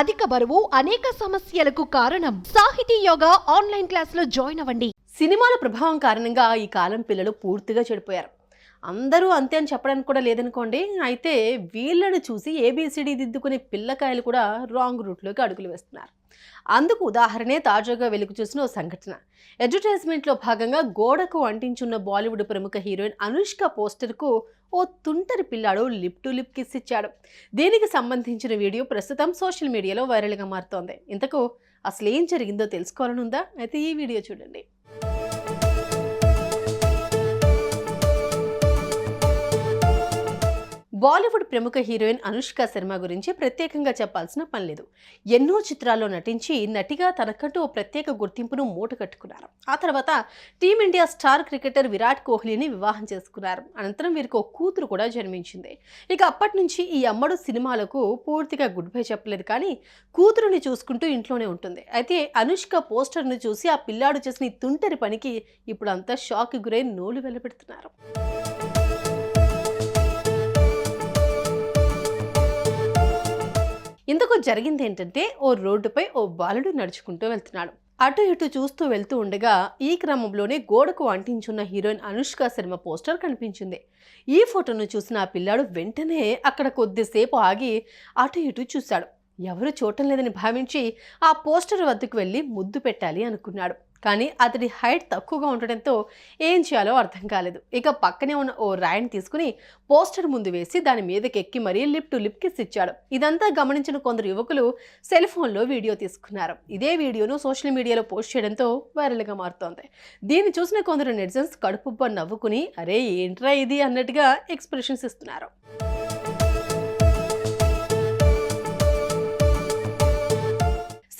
అధిక బరువు అనేక సమస్యలకు కారణం. సాహితీ యోగా ఆన్లైన్ క్లాసులో జాయిన్ అవ్వండి. సినిమాల ప్రభావం కారణంగా ఈ కాలం పిల్లలు పూర్తిగా చెడిపోయారు. అందరూ అంతే అని చెప్పడానికి కూడా లేదనుకోండి అయితే వీళ్ళను చూసి ఏబీసీడీ దిద్దుకునే పిల్లకాయలు కూడా రాంగ్ రూట్లోకి అడుగులు వేస్తున్నారు. అందుకు ఉదాహరణే తాజాగా వెలుగు చూసిన ఓ సంఘటన. అడ్వర్టైజ్మెంట్లో భాగంగా గోడకు అంటించున్న బాలీవుడ్ ప్రముఖ హీరోయిన్ అనుష్క పోస్టర్కు ఓ తుంటరి పిల్లాడు లిప్ టు లిప్ కిస్ ఇచ్చాడు. దీనికి సంబంధించిన వీడియో ప్రస్తుతం సోషల్ మీడియాలో వైరల్గా మారుతోంది. ఇంతకు అసలు ఏం జరిగిందో తెలుసుకోవాలనుందా? అయితే ఈ వీడియో చూడండి. బాలీవుడ్ ప్రముఖ హీరోయిన్ అనుష్క శర్మ గురించి ప్రత్యేకంగా చెప్పాల్సిన పనిలేదు ఎన్నో చిత్రాల్లో నటించి నటిగా తనకంటూ ఓ ప్రత్యేక గుర్తింపును మూట కట్టుకున్నారు ఆ తర్వాత team India star cricketer Virat కోహ్లీని వివాహం చేసుకున్నారు. అనంతరం వీరికి ఒక కూతురు కూడా జన్మించింది. ఇక అప్పటి నుంచి ఈ అమ్మడు సినిమాలకు పూర్తిగా గుడ్ బై చెప్పలేదు కానీ కూతురుని చూసుకుంటూ ఇంట్లోనే ఉంటుంది. అయితే అనుష్క పోస్టర్ను చూసి ఆ పిల్లాడు చేసిన ఈ తుంటరి పనికి ఇప్పుడు అంతా షాక్ గురై నోలు వెలపెడుతున్నారు ఇందుకు జరిగింది ఏంటంటే ఓ రోడ్డుపై ఓ బాలుడు నడుచుకుంటూ వెళ్తున్నాడు. అటు ఇటు చూస్తూ వెళ్తూ ఉండగా ఈ క్రమంలోనే గోడకు అంటించున్న హీరోయిన్ అనుష్క శర్మ పోస్టర్ కనిపించింది. ఈ ఫోటోను చూసిన ఆ పిల్లాడు వెంటనే అక్కడ కొద్దిసేపు ఆగి అటు ఇటు చూశాడు. ఎవరు చూడటం లేదని భావించి ఆ పోస్టర్ వద్దకు వెళ్ళి ముద్దు పెట్టాలి అనుకున్నాడు. కానీ అతడి హైట్ తక్కువగా ఉండడంతో ఏం చేయాలో అర్థం కాలేదు. ఇక పక్కనే ఉన్న ఓ రాయిని తీసుకుని పోస్టర్ ముందు వేసి దాని మీదకి ఎక్కి మరీ లిప్ టు లిప్ కిస్ ఇచ్చాడు. ఇదంతా గమనించిన కొందరు యువకులు సెల్ ఫోన్లో వీడియో తీసుకున్నారు. ఇదే వీడియోను సోషల్ మీడియాలో పోస్ట్ చేయడంతో వైరల్గా మారుతోంది. దీన్ని చూసిన కొందరు నెటిజన్స్ కడుపుబ్బ నవ్వుకుని అరే ఏంట్రా ఇది? అన్నట్టుగా ఎక్స్ప్రెషన్స్ ఇస్తున్నారు.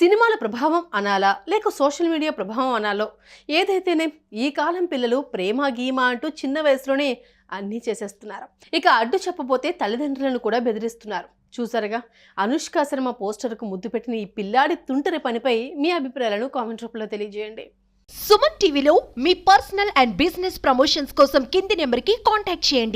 సినిమాల ప్రభావం అనాలా? లేక సోషల్ మీడియా ప్రభావం అనాలో? ఏదైతేనే ఈ కాలం పిల్లలు ప్రేమ గీమ అంటూ చిన్న వయసులోనే అన్నీ చేసేస్తున్నారు. ఇక అడ్డు చెప్పబోతే తల్లిదండ్రులను కూడా బెదిరిస్తున్నారు. చూసారుగా? అనుష్క శర్మ పోస్టర్కు ముద్దు పెట్టిన ఈ పిల్లాడి తుంటరి పనిపై మీ అభిప్రాయాలను కామెంట్ రూపంలో తెలియజేయండి. సుమన్ టీవీలో మీ పర్సనల్ అండ్ బిజినెస్ ప్రమోషన్స్ కోసం కింది నెంబర్కి కాంటాక్ట్ చేయండి.